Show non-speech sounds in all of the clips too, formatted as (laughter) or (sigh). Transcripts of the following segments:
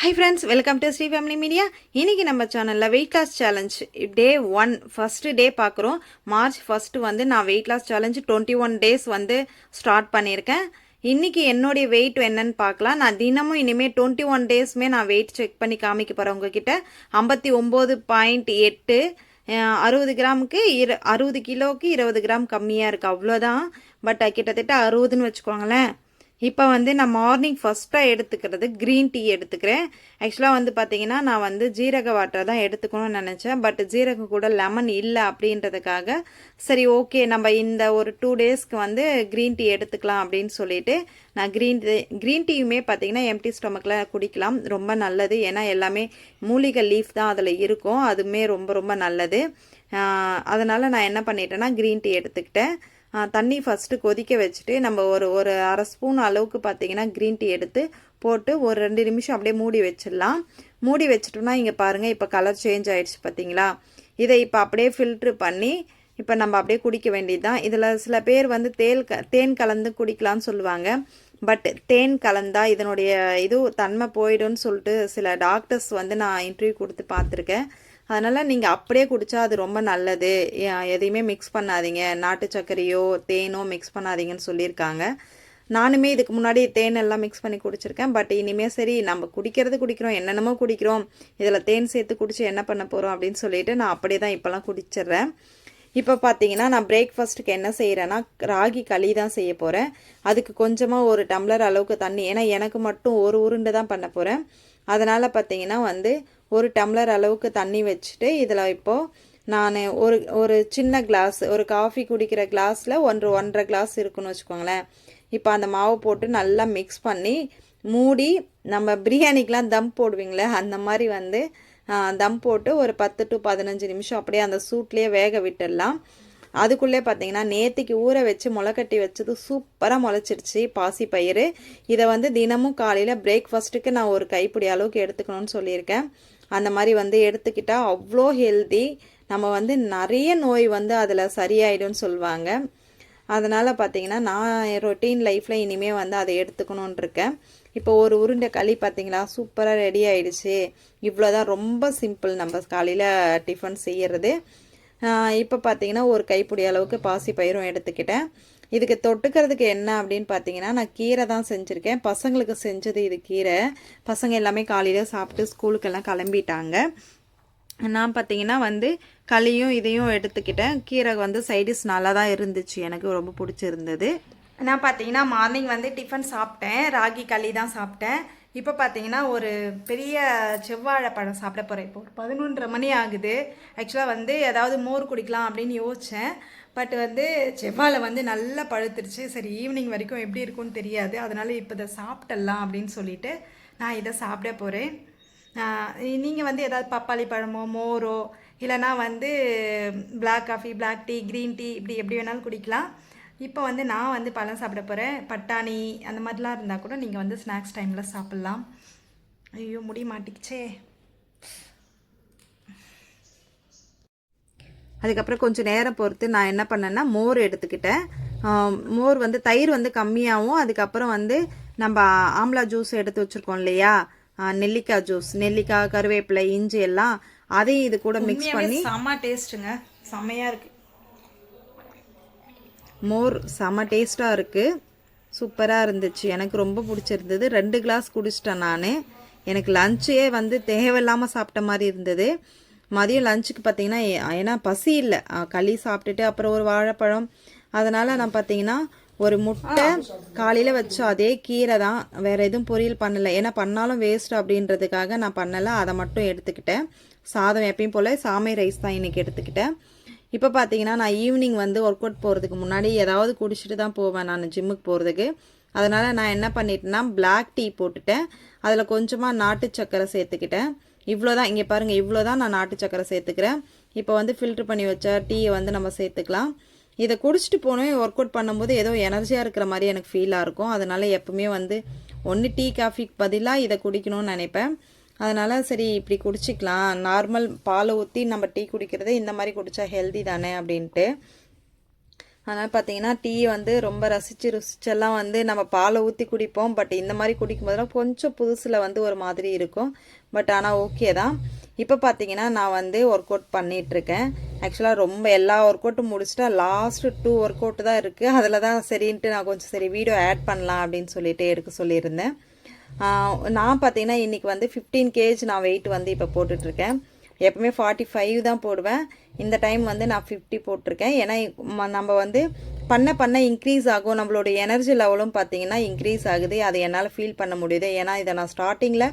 Hi friends welcome to Shri family media இன்னைக்கு நம்ம சேனலில் weight loss challenge day one first day பார்க்குறோம். March first வந்து நான் weight loss challenge twenty one days வந்து start பண்ணியிருக்கேன். இன்னைக்கு என்னுடைய வெயிட் என்னன்னு பார்க்கலாம். நான் தினமும் இனிமேல் டுவெண்ட்டி ஒன் டேஸ்மே நான் வெயிட் செக் பண்ணி காமிக்க போகிறேன் உங்ககிட்ட. ஐம்பத்தி ஒம்பது பாயிண்ட் எட்டு அறுபது கிராமுக்கு இரு அறுபது கிலோவுக்கு இருபது கிராம் கம்மியாக இருக்குது அவ்வளோதான் பட் கிட்டத்தட்ட அறுபதுன்னு வச்சுக்கோங்களேன். இப்போ வந்து நான் மார்னிங் ஃபஸ்ட்டாக எடுத்துக்கிறது க்ரீன் டீ எடுத்துக்கிறேன். ஆக்சுவலாக வந்து பார்த்தீங்கன்னா நான் வந்து ஜீரக வாட்டர் தான் எடுத்துக்கணும்னு நினச்சேன். பட் ஜீரகம் கூட லெமன் இல்லை அப்படின்றதுக்காக சரி ஓகே நம்ம இந்த ஒரு டூ டேஸ்க்கு வந்து க்ரீன் டீ எடுத்துக்கலாம் அப்படின்னு சொல்லிட்டு நான் க்ரீன் டீ க்ரீன் டீயுமே பார்த்தீங்கன்னா எம்டி ஸ்டொமக்கில் குடிக்கலாம். ரொம்ப நல்லது. ஏன்னா எல்லாமே மூலிகை லீஃப் தான் அதில் இருக்கும். அதுவுமே ரொம்ப ரொம்ப நல்லது. அதனால் நான் என்ன பண்ணிட்டேன்னா க்ரீன் டீ எடுத்துக்கிட்டேன். தண்ணி ஃபஸ்ட்டு கொதிக்க வச்சுட்டு நம்ம ஒரு ஒரு அரை ஸ்பூன் அளவுக்கு பார்த்தீங்கன்னா க்ரீன் டீ எடுத்து போட்டு ஒரு ரெண்டு நிமிஷம் அப்படியே மூடி வச்சிடலாம். மூடி வச்சிட்டோம்னா இங்கே பாருங்கள் இப்போ கலர் சேஞ்ச் ஆகிடுச்சு பார்த்தீங்களா இதை இப்போ அப்படியே ஃபில்ட்ரு பண்ணி இப்போ நம்ம அப்படியே குடிக்க வேண்டியது தான் இதில் சில பேர் வந்து தேல் க தேன் கலந்து குடிக்கலாம்னு சொல்லுவாங்க. பட் தேன் கலந்தா இதனுடைய இது தன்மை போயிடும்னு சொல்லிட்டு சில டாக்டர்ஸ் வந்து நான் இன்டர்வியூ கொடுத்து பார்த்துருக்கேன். அதனால் நீங்கள் அப்படியே குடித்தா அது ரொம்ப நல்லது. எதையுமே மிக்ஸ் பண்ணாதீங்க. நாட்டு சர்க்கரையோ தேனோ மிக்ஸ் பண்ணாதீங்கன்னு சொல்லியிருக்காங்க. நானுமே இதுக்கு முன்னாடி தேன் எல்லாம் மிக்ஸ் பண்ணி குடிச்சிருக்கேன். பட் இனிமேல் சரி நம்ம குடிக்கிறது குடிக்கிறோம். என்னென்னமோ குடிக்கிறோம். இதில் தேன் சேர்த்து குடிச்சு என்ன பண்ண போகிறோம் அப்படின்னு சொல்லிட்டு நான் அப்படியே தான் இப்போல்லாம் குடிச்சிடுறேன் இப்போ பார்த்தீங்கன்னா நான் பிரேக்ஃபாஸ்ட்டுக்கு என்ன செய்கிறேன்னா ராகி களி தான் செய்ய போகிறேன் அதுக்கு கொஞ்சமாக ஒரு டம்ளர் அளவுக்கு தண்ணி. ஏன்னா எனக்கு மட்டும் ஒரு உருண்டை தான் பண்ண போகிறேன் அதனால் பார்த்தீங்கன்னா வந்து ஒரு டம்ளர் அளவுக்கு தண்ணி வச்சுட்டு இதில் இப்போது நான் ஒரு ஒரு சின்ன கிளாஸ் ஒரு காஃபி குடிக்கிற கிளாஸில் ஒன்று ஒன்றரை கிளாஸ் இருக்குன்னு வச்சுக்கோங்களேன். இப்போ அந்த மாவு போட்டு நல்லா மிக்ஸ் பண்ணி மூடி நம்ம பிரியாணிக்கெலாம் தம் போடுவீங்களே அந்த மாதிரி வந்து தம் போட்டு ஒரு பத்து டு பதினஞ்சு நிமிஷம் அப்படியே அந்த சூட்லேயே வேக விட்டுடலாம். அதுக்குள்ளே பார்த்தீங்கன்னா நேற்றுக்கு ஊற வச்சு முளைக்கட்டி வச்சது சூப்பராக முளைச்சிருச்சு பாசி பயிர் இதை வந்து தினமும் காலையில் பிரேக்ஃபாஸ்ட்டுக்கு நான் ஒரு கைப்பிடி அளவுக்கு எடுத்துக்கணும்னு சொல்லியிருக்கேன். அந்த மாதிரி வந்து எடுத்துக்கிட்டால் அவ்வளோ ஹெல்தி நம்ம வந்து நிறைய நோய் வந்து அதில் சரியாயிடும்னு சொல்லுவாங்க. அதனால் பார்த்தீங்கன்னா நான் ரொட்டீன் லைஃப்பில் இனிமேல் வந்து அதை எடுத்துக்கணுன் இருக்கேன். இப்போ ஒரு உருண்டை களி பார்த்தீங்களா சூப்பராக ரெடி ஆயிடுச்சு. இவ்வளோதான் ரொம்ப சிம்பிள் நம்ம காலையில் டிஃபன் செய்கிறது இப்போ பார்த்தீங்கன்னா ஒரு கைப்பிடி அளவுக்கு பாசி பயிரும் எடுத்துக்கிட்டேன். இதுக்கு தொட்டுக்கிறதுக்கு என்ன அப்படின்னு பார்த்தீங்கன்னா நான் கீரை தான் செஞ்சுருக்கேன். பசங்களுக்கு செஞ்சது இது கீரை. பசங்க எல்லாமே காலையில் சாப்பிட்டு ஸ்கூலுக்கெல்லாம் கிளம்பிட்டாங்க. நான் பார்த்தீங்கன்னா வந்து களியும் இதையும் எடுத்துக்கிட்டேன். கீரை வந்து சைடிஸ் நல்லா தான் இருந்துச்சு. எனக்கு ரொம்ப பிடிச்சிருந்தது. நான் பார்த்தீங்கன்னா மார்னிங் வந்து டிஃபன் சாப்பிட்டேன். ராகி களி தான் சாப்பிட்டேன். இப்போ பார்த்தீங்கன்னா ஒரு பெரிய செவ்வாழை பழம் சாப்பிட போகிறேன் இப்போ ஒரு பதினொன்றரை மணி ஆகுது. ஆக்சுவலாக வந்து ஏதாவது மோர் குடிக்கலாம் அப்படின்னு யோசித்தேன் பட் வந்து செவ்வாழை வந்து நல்லா பழுத்துருச்சு. சரி ஈவினிங் வரைக்கும் எப்படி இருக்கும்னு தெரியாது. அதனால் இப்போ இதை சாப்பிட்டலாம் அப்படின்னு சொல்லிட்டு நான் இதை சாப்பிட போகிறேன் நீங்கள் வந்து ஏதாவது பப்பாளி பழமோ மோரோ இல்லைனா வந்து black coffee black tea green tea இப்படி எப்படி வேணாலும் குடிக்கலாம். இப்போ வந்து நான் வந்து பழம் சாப்பிட போகிறேன் பட்டாணி அந்த மாதிரிலாம் இருந்தால் கூட நீங்கள் வந்து ஸ்நாக்ஸ் டைமில் சாப்பிட்லாம். ஐயோ முடிய மாட்டிக்கிச்சே. அதுக்கப்புறம் கொஞ்சம் நேரம் பொறுத்து நான் என்ன பண்ணேன்னா மோர் எடுத்துக்கிட்டேன். மோர் வந்து தயிர் வந்து கம்மியாகவும் அதுக்கப்புறம் வந்து நம்ம ஆம்லா ஜூஸ் எடுத்து வச்சுருக்கோம் இல்லையா? நெல்லிக்காய் ஜூஸ் நெல்லிக்காய் கருவேப்பிலை இஞ்சி எல்லாம் அதையும் இது கூட மிக்ஸ் பண்ணி செம்ம டேஸ்ட்டுங்க. செம்மையாக இருக்குது மோர் செம்ம டேஸ்ட்டாக இருக்குது சூப்பராக இருந்துச்சு. எனக்கு ரொம்ப பிடிச்சிருந்தது. ரெண்டு கிளாஸ் குடிச்சிட்டேன் நான். எனக்கு லஞ்சே வந்து தேவையில்லாமல் சாப்பிட்ட மாதிரி இருந்தது. மதியம் லஞ்சுக்கு பார்த்தீங்கன்னா ஏன்னா பசி இல்லை. களி சாப்பிட்டுட்டு அப்புறம் ஒரு வாழைப்பழம். அதனால் நான் பார்த்தீங்கன்னா ஒரு முட்டை காலையில் வச்ச அதே கீரை தான். வேறு எதுவும் பொரியல் பண்ணலை. ஏன்னா பண்ணாலும் வேஸ்ட் அப்படின்றதுக்காக நான் பண்ணலை. அதை மட்டும் எடுத்துக்கிட்டேன். சாதம் எப்பயும் போல் சாமை ரைஸ் தான் இன்றைக்கி எடுத்துக்கிட்டேன். இப்போ பார்த்தீங்கன்னா நான் ஈவினிங் வந்து ஒர்க் அவுட் போகிறதுக்கு முன்னாடி ஏதாவது குடிச்சிட்டு தான் போவேன் நான் ஜிம்முக்கு போகிறதுக்கு அதனால் நான் என்ன பண்ணிட்டேன்னா பிளாக் டீ போட்டுட்டேன். அதில் கொஞ்சமாக நாட்டு சக்கரை சேர்த்துக்கிட்டேன். இவ்வளோ தான் இங்கே பாருங்கள் இவ்வளோ தான் நான் நாட்டு சக்கரை சேர்த்துக்கிறேன். இப்போ வந்து ஃபில்ட்ரு பண்ணி வச்ச டீயை வந்து நம்ம சேர்த்துக்கலாம். இதை குடிச்சிட்டு போனோம் ஒர்க் அவுட் பண்ணும்போது ஏதோ எனர்ஜியாக இருக்கிற மாதிரி எனக்கு ஃபீலாக இருக்கும். அதனால் எப்பவுமே வந்து ஒன்று டீ காஃபிக்கு பதிலாக இதை குடிக்கணும்னு நினைப்பேன். அதனால் சரி இப்படி குடிச்சிக்கலாம். நார்மல் பாலை ஊற்றி நம்ம டீ குடிக்கிறது இந்த மாதிரி குடித்தா ஹெல்தி தானே அப்படின்ட்டு. அதனால் பார்த்தீங்கன்னா டீ வந்து ரொம்ப ரசித்து ருசிச்செல்லாம் வந்து நம்ம பாலை ஊற்றி குடிப்போம். பட் இந்த மாதிரி குடிக்கும் போதெல்லாம் கொஞ்சம் புதுசில் வந்து ஒரு மாதிரி இருக்கும். பட் ஆனால் ஓகே தான். இப்போ பார்த்தீங்கன்னா நான் வந்து ஒர்க் அவுட் பண்ணிகிட்ருக்கேன் ஆக்சுவலாக ரொம்ப எல்லா ஒர்க் அவுட்டும் முடிச்சுட்டா லாஸ்ட்டு டூ ஒர்க் அவுட் தான் இருக்குது அதில் தான் சரின்ட்டு நான் கொஞ்சம் சரி வீடியோ ஆட் பண்ணலாம் அப்படின்னு சொல்லிட்டு எடுக்க சொல்லியிருந்தேன். நான் பார்த்தீங்கன்னா இன்றைக்கி வந்து ஃபிஃப்டீன் கேஜ் நான் வெயிட் வந்து இப்போ போட்டுட்ருக்கேன் எப்பவுமே ஃபார்ட்டி ஃபைவ் தான் போடுவேன். இந்த டைம் வந்து நான் ஃபிஃப்டி போட்டிருக்கேன். ஏன்னா நம்ம வந்து பண்ண பண்ண இன்க்ரீஸ் ஆகும். நம்மளோட எனர்ஜி லெவலும் பார்த்தீங்கன்னா இன்க்ரீஸ் ஆகுது. அதை என்னால் ஃபீல் பண்ண முடியுது. ஏன்னா இதை நான் ஸ்டார்டிங்கில்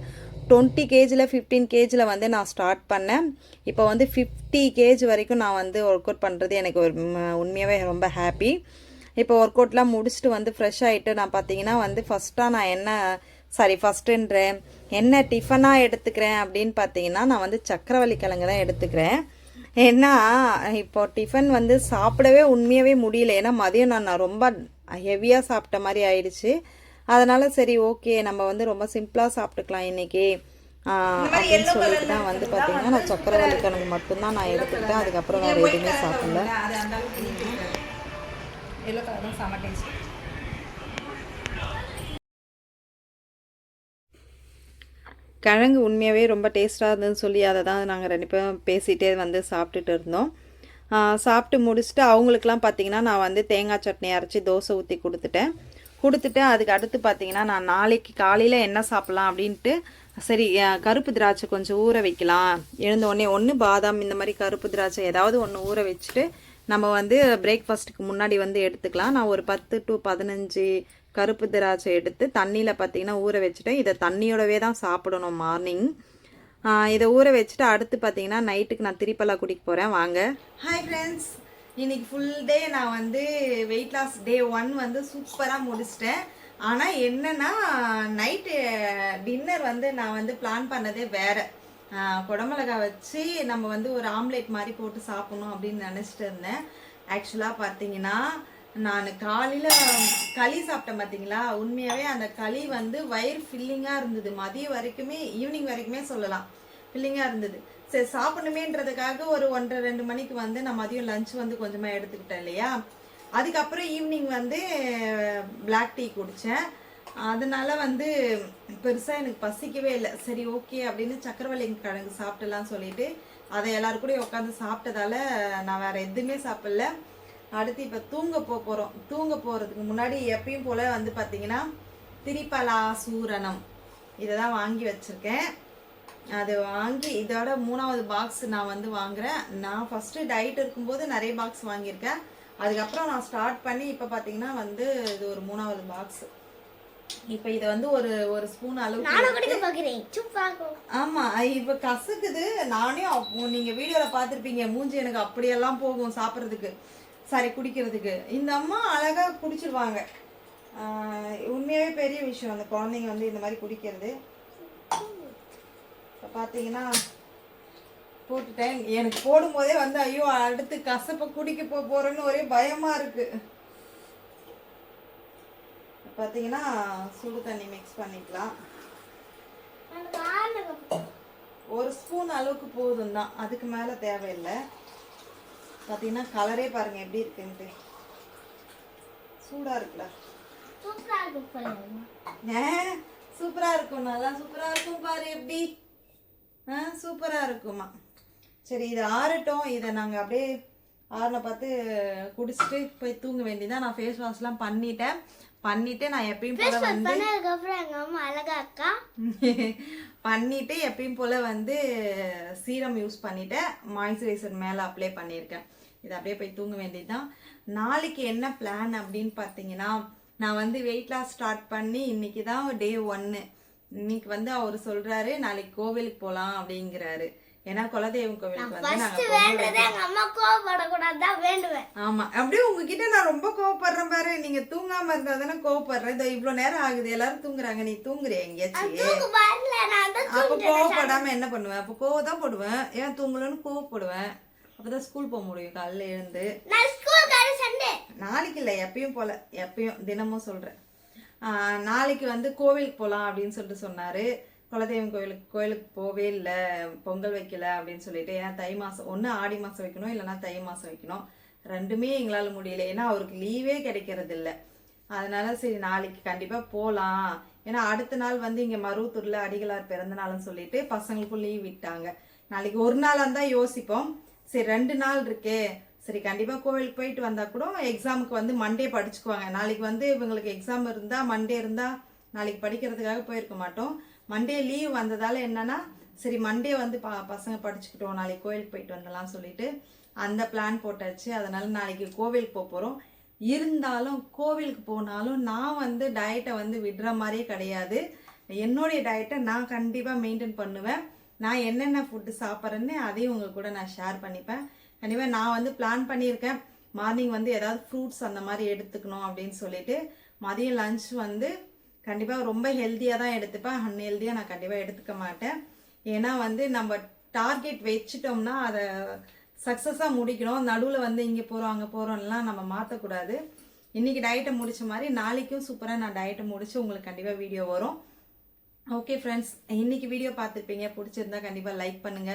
டுவெண்ட்டி கேஜில் ஃபிஃப்டீன் கேஜில் வந்து நான் ஸ்டார்ட் பண்ணேன். இப்போ வந்து ஃபிஃப்டி கேஜ் வரைக்கும் நான் வந்து ஒர்க் அவுட் பண்ணுறது எனக்கு ஒரு உண்மையாகவே ரொம்ப ஹாப்பி இப்போ ஒர்க் அவுட்லாம் முடிச்சுட்டு வந்து ஃப்ரெஷ் ஆகிட்டு நான் பார்த்தீங்கன்னா வந்து ஃபஸ்ட்டாக நான் என்ன சாரி ஃபஸ்ட்டுன்றேன் என்ன டிஃபனாக எடுத்துக்கிறேன் அப்படின்னு பார்த்தீங்கன்னா நான் வந்து சக்கரவள்ளி கிழங்கு தான் எடுத்துக்கிறேன். ஏன்னா இப்போ டிஃபன் வந்து சாப்பிடவே உண்மையாகவே முடியல. ஏன்னா மதியம் நான் ரொம்ப ஹெவியாக சாப்பிட்ட மாதிரி ஆயிடுச்சு. அதனால சரி ஓகே நம்ம வந்து ரொம்ப சிம்பிளாக சாப்பிட்டுக்கலாம் இன்னைக்கு. ஆஹ், அப்படின்னு சொல்லிட்டு தான் வந்து பார்த்தீங்கன்னா நான் சக்கரவள்ளி கிழங்கு மட்டும்தான் நான் எடுத்துக்கிட்டேன். அதுக்கப்புறம் வேறு எதுவுமே சாப்பிடல. எல்லோ கலர் தான் செம்ம டேஸ்ட். கிழங்கு உண்மையாகவே ரொம்ப டேஸ்ட்டாக இருந்ததுன்னு சொல்லி அதை தான் நாங்கள் ரெண்டு பேரும் பேசிகிட்டே வந்து சாப்பிட்டுட்டு இருந்தோம். சாப்பிட்டு முடிச்சுட்டு அவங்களுக்குலாம் பார்த்தீங்கன்னா நான் வந்து தேங்காய் சட்னி அரைச்சி தோசை ஊற்றி கொடுத்துட்டேன். கொடுத்துட்டு அதுக்கு அடுத்து பார்த்தீங்கன்னா நான் நாளைக்கு காலையில் என்ன சாப்பிட்லாம் அப்படின்ட்டு சரி கருப்பு திராட்சை கொஞ்சம் ஊற வைக்கலாம். எழுந்த உடனே ஒன்று பாதாம் இந்த மாதிரி கருப்பு திராட்சை ஏதாவது ஒன்று ஊற வச்சுட்டு நம்ம வந்து பிரேக்ஃபாஸ்ட்டுக்கு முன்னாடி வந்து எடுத்துக்கலாம். நான் ஒரு பத்து டு பதினஞ்சு கருப்பு திராட்சை எடுத்து தண்ணியில் பார்த்தீங்கன்னா ஊற வச்சுட்டேன். இதை தண்ணியோடவே தான் சாப்பிடணும் மார்னிங் இதை ஊற வச்சுட்டு அடுத்து பார்த்தீங்கன்னா நைட்டுக்கு நான் திருப்பலா குடிக்க போகிறேன் வாங்க. ஹாய் ஃப்ரெண்ட்ஸ் இன்னைக்கு ஃபுல் டே நான் வந்து வெயிட் லாஸ் டே ஒன் வந்து சூப்பராக முடிச்சிட்டேன். ஆனால் என்னென்னா நைட்டு டின்னர் eh, வந்து நான் வந்து பிளான் பண்ணதே வேறு. குடமிளகா வச்சு நம்ம வந்து ஒரு ஆம்லேட் மாதிரி போட்டு சாப்பிட்ணும் அப்படின்னு நினச்சிட்டு இருந்தேன். ஆக்சுவலாக பார்த்தீங்கன்னா நான் காலையில் களி சாப்பிட்டேன் பார்த்தீங்களா? உண்மையாகவே அந்த களி வந்து வயிறு ஃபில்லிங்காக இருந்தது. மதியம் வரைக்குமே ஈவினிங் வரைக்குமே சொல்லலாம். ஃபில்லிங்காக இருந்தது. சரி சாப்பிடணுமேன்றதுக்காக ஒரு ஒன்றரை ரெண்டு மணிக்கு வந்து நான் மதியம் லஞ்ச் வந்து கொஞ்சமாக எடுத்துக்கிட்டேன் இல்லையா? அதுக்கப்புறம் ஈவினிங் வந்து பிளாக் டீ குடித்தேன் அதனால வந்து பெருசாக எனக்கு பசிக்கவே இல்லை. சரி ஓகே அப்படின்னு சக்கரவள்ளி கிழங்கு சாப்பிட்டலாம் சொல்லிட்டு அதை எல்லாரும் கூட உட்காந்து சாப்பிட்டதால நான் வேற எதுவுமே சாப்பிடல. அடுத்து இப்போ தூங்க போக போகிறோம் தூங்க போகிறதுக்கு முன்னாடி எப்பயும் போல் வந்து பார்த்தீங்கன்னா திரிபலா சூரணம். இதை தான் வாங்கி வச்சுருக்கேன். அதை வாங்கி இதோட மூணாவது பாக்ஸ் நான் வந்து வாங்குறேன். நான் ஃபஸ்ட்டு டயட் இருக்கும்போது நிறைய பாக்ஸ் வாங்கியிருக்கேன். அதுக்கப்புறம் நான் ஸ்டார்ட் பண்ணி இப்போ பார்த்தீங்கன்னா வந்து இது ஒரு மூணாவது பாக்ஸ் இப்போ இதை வந்து ஒரு ஒரு ஸ்பூன் அளவுக்கு நானும் குடிக்க இருக்கும் ஆமா இப்ப கசக்குது. நானே நீங்க வீடியோல பாத்திருப்பீங்க மூஞ்சி எனக்கு அப்படியெல்லாம் போகும் சாப்பிட்றதுக்கு. சாரி குடிக்கிறதுக்கு. இந்த அம்மா அழகா குடிச்சிருவாங்க. உண்மையாவே பெரிய விஷயம் அந்த குழந்தைங்க வந்து இந்த மாதிரி குடிக்கிறது. இப்போ பார்த்தீங்கன்னா போட்டுட்டேன். எனக்கு போடும்போதே வந்து ஐயோ அடுத்து கசப்பை குடிக்க போ போறேன்னு ஒரே பயமா இருக்கு. பார்த்தீங்கன்னா சுடு தண்ணி மிக்ஸ் பண்ணிக்கலாம். ஒரு ஸ்பூன் அளவுக்கு போதும் தான் அதுக்கு மேலே தேவையில்லை. பார்த்தீங்கன்னா கலரே பாருங்க எப்படி இருக்குன்ட்டு. சூடாக இருக்குல்ல. சூப்பரா இருக்கும் ஏ சூப்பராக இருக்கும். நல்லா சூப்பராக இருக்கும் பாரு எப்படி. ஆ சூப்பராக இருக்குமா. சரி இது ஆறட்டும். இதை நாங்கள் அப்படியே ஆறின பார்த்து குடிச்சிட்டு போய் தூங்க வேண்டியதான் நான் ஃபேஸ் வாஷ்லாம் பண்ணிட்டேன். பண்ணிட்டு நான் எப்பயும் போல வந்து பண்ணதுக்கு அப்புறம் எங்க அம்மா அழகா அக்கா (laughs) பண்ணிட்டு எப்பயும் போல வந்து சீரம் யூஸ் பண்ணிட்டேன். மாய்ஸ்சரைசர் மேலே அப்ளை பண்ணியிருக்கேன். இது அப்படியே போய் தூங்க வேண்டியதுதான். நாளைக்கு என்ன பிளான் அப்படின்னு பார்த்தீங்கன்னா நான் வந்து வெயிட் லாஸ் ஸ்டார்ட் பண்ணி இன்னைக்கு தான் டே ஒன்று இன்னைக்கு வந்து அவர் சொல்றாரு நாளைக்கு கோவிலுக்கு போகலாம் அப்படிங்கிறாரு. ஏன்னா குலதெய்வம் கோவிலுக்கு வந்து ஃபர்ஸ்ட் வேண்டதே எங்க அம்மா கோவப்படக்கூடாது தான் வேண்டுவேன். ஆமா. அப்படியே உங்ககிட்ட நான் ரொம்ப கோவப்படுறேன் பாரு. நீங்க தூங்காம இருந்தா தானே கோவப்படுறேன். இதோ இவ்வளவு நேரம் ஆகுது. எல்லாரும் தூங்குறாங்க. நீ தூங்குறிய எங்கேயாச்சும் அப்ப கோவப்படாம என்ன பண்ணுவேன்? அப்ப கோவம் தான் போடுவேன். ஏன் தூங்கலன்னு கோவப்படுவேன். அப்பதான் ஸ்கூல் போக முடியும். காலைல எழுந்து. நாளைக்கு இல்லை எப்பயும் போல. எப்பயும் தினமும் சொல்றேன். நாளைக்கு வந்து கோவிலுக்கு போகலாம் அப்படின்னு சொல்லிட்டு சொன்னாரு. குலதெய்வம் கோயிலுக்கு கோயிலுக்கு போவே இல்லை பொங்கல் வைக்கல அப்படின்னு சொல்லிட்டு ஏன்னா தை மாதம் ஒன்று ஆடி மாதம் வைக்கணும் இல்லைன்னா தை மாதம் வைக்கணும். ரெண்டுமே எங்களால் முடியல. ஏன்னா அவருக்கு லீவே கிடைக்கிறது இல்லை. அதனால சரி நாளைக்கு கண்டிப்பாக போகலாம் ஏன்னா அடுத்த நாள் வந்து இங்கே மருவத்தூரில் அடிகளார் பிறந்த நாள்னு சொல்லிட்டு பசங்களுக்கும் லீவ் விட்டாங்க. நாளைக்கு ஒரு நாளாக இருந்தால் யோசிப்போம். சரி ரெண்டு நாள் இருக்கே. சரி கண்டிப்பாக கோவிலுக்கு போயிட்டு வந்தால் கூட எக்ஸாமுக்கு வந்து மண்டே படிச்சுக்குவாங்க. நாளைக்கு வந்து இவங்களுக்கு எக்ஸாம் இருந்தால் மண்டே இருந்தால் நாளைக்கு படிக்கிறதுக்காக போயிருக்க மாட்டோம். மண்டே லீவ் வந்ததால் என்னன்னா சரி மண்டே வந்து ப பசங்க படிச்சுக்கிட்டோம் நாளைக்கு கோவிலுக்கு போயிட்டு வந்துடலாம் சொல்லிட்டு அந்த பிளான் போட்டாச்சு. அதனால நாளைக்கு கோவிலுக்கு போக போகிறோம் இருந்தாலும் கோவிலுக்கு போனாலும் நான் வந்து டயட்டை வந்து விடுற மாதிரியே கிடையாது. என்னுடைய டயட்டை நான் கண்டிப்பாக மெயின்டைன் பண்ணுவேன். நான் என்னென்ன ஃபுட்டு சாப்பிட்றேன்னு அதையும் உங்கள் கூட நான் ஷேர் பண்ணிப்பேன். கண்டிப்பாக நான் வந்து பிளான் பண்ணியிருக்கேன். மார்னிங் வந்து ஏதாவது ஃப்ரூட்ஸ் அந்த மாதிரி எடுத்துக்கணும் அப்படின்னு சொல்லிட்டு மதியம் லஞ்ச் வந்து கண்டிப்பாக ரொம்ப ஹெல்த்தியாக தான் எடுத்துப்பேன். அன்ஹெல்த்தியாக நான் கண்டிப்பாக எடுத்துக்க மாட்டேன். ஏன்னா வந்து நம்ம டார்கெட் வச்சுட்டோம்னா அதை சக்ஸஸாக முடிக்கணும். நடுவில் வந்து இங்கே போகிறோம் அங்கே போகிறோம்லாம் நம்ம மாற்றக்கூடாது இன்னைக்கு டயட்டை முடிச்ச மாதிரி நாளைக்கும் சூப்பராக நான் டயட்டை முடிச்சு உங்களுக்கு கண்டிப்பாக வீடியோ வரும். ஓகே ஃப்ரெண்ட்ஸ் இன்னைக்கு வீடியோ பார்த்துருப்பீங்க. பிடிச்சிருந்தா கண்டிப்பாக லைக் பண்ணுங்க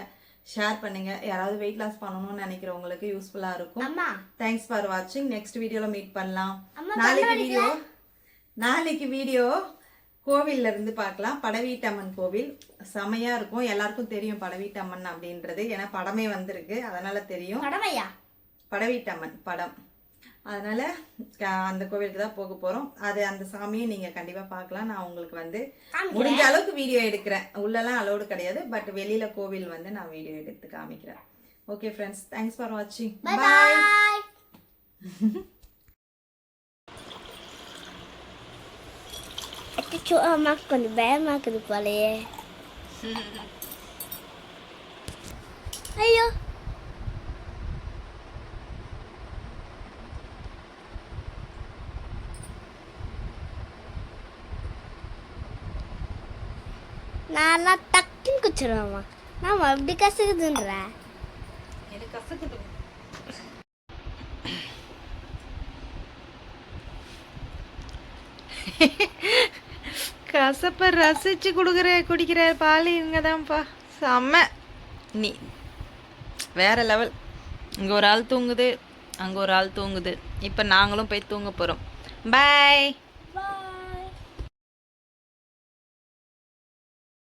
ஷேர் பண்ணுங்க. யாராவது வெயிட் லாஸ் பண்ணணும்னு நினைக்கிறவங்களுக்கு யூஸ்ஃபுல்லாக இருக்கும். தேங்க்ஸ் ஃபார் வாட்சிங் நெக்ஸ்ட் வீடியோவில் மீட் பண்ணலாம். நாளைக்கு வீடியோ நாளைக்கு வீடியோ கோவில்ல இருந்து பார்க்கலாம். படவீட்டம்மன் கோவில். செமையா இருக்கும். எல்லாருக்கும் தெரியும் படவீட்டம்மன் அப்படின்றது. ஏன்னா படமே வந்திருக்கு. அதனால தெரியும். கடமையா படவீட்டம்மன் படம். அதனால அந்த கோவிலுக்கு தான் போக போறோம். அது அந்த சாமியை நீங்க கண்டிப்பா பார்க்கலாம். நான் உங்களுக்கு வந்து முடிஞ்ச அளவுக்கு வீடியோ எடுக்கிறேன். உள்ளெல்லாம் அலோடு கிடையாது. பட் வெளியில கோவில் வந்து நான் வீடியோ எடுத்து காமிக்கிறேன். ஓகே ஃப்ரெண்ட்ஸ் தேங்க்ஸ் ஃபார் வாட்சிங் பாய் பாய் அச்சோ அம்மாக்கு கொஞ்சம் பயமா இருக்குது போலயே ஐயோ நான் டக்குன்னு குச்சிருவேம்மா நான் அப்படி கசக்குதுன்ற எனக்கு கசக்குது கசப்பை ரசிச்சு கொடுக்குற குடிக்கிற பால் இவங்க தான்ப்பா செம்ம. நீ வேற லெவல் இங்கே ஒரு ஆள் தூங்குது அங்கே ஒரு ஆள் தூங்குது. இப்போ நாங்களும் போய் தூங்க போகிறோம் பாய்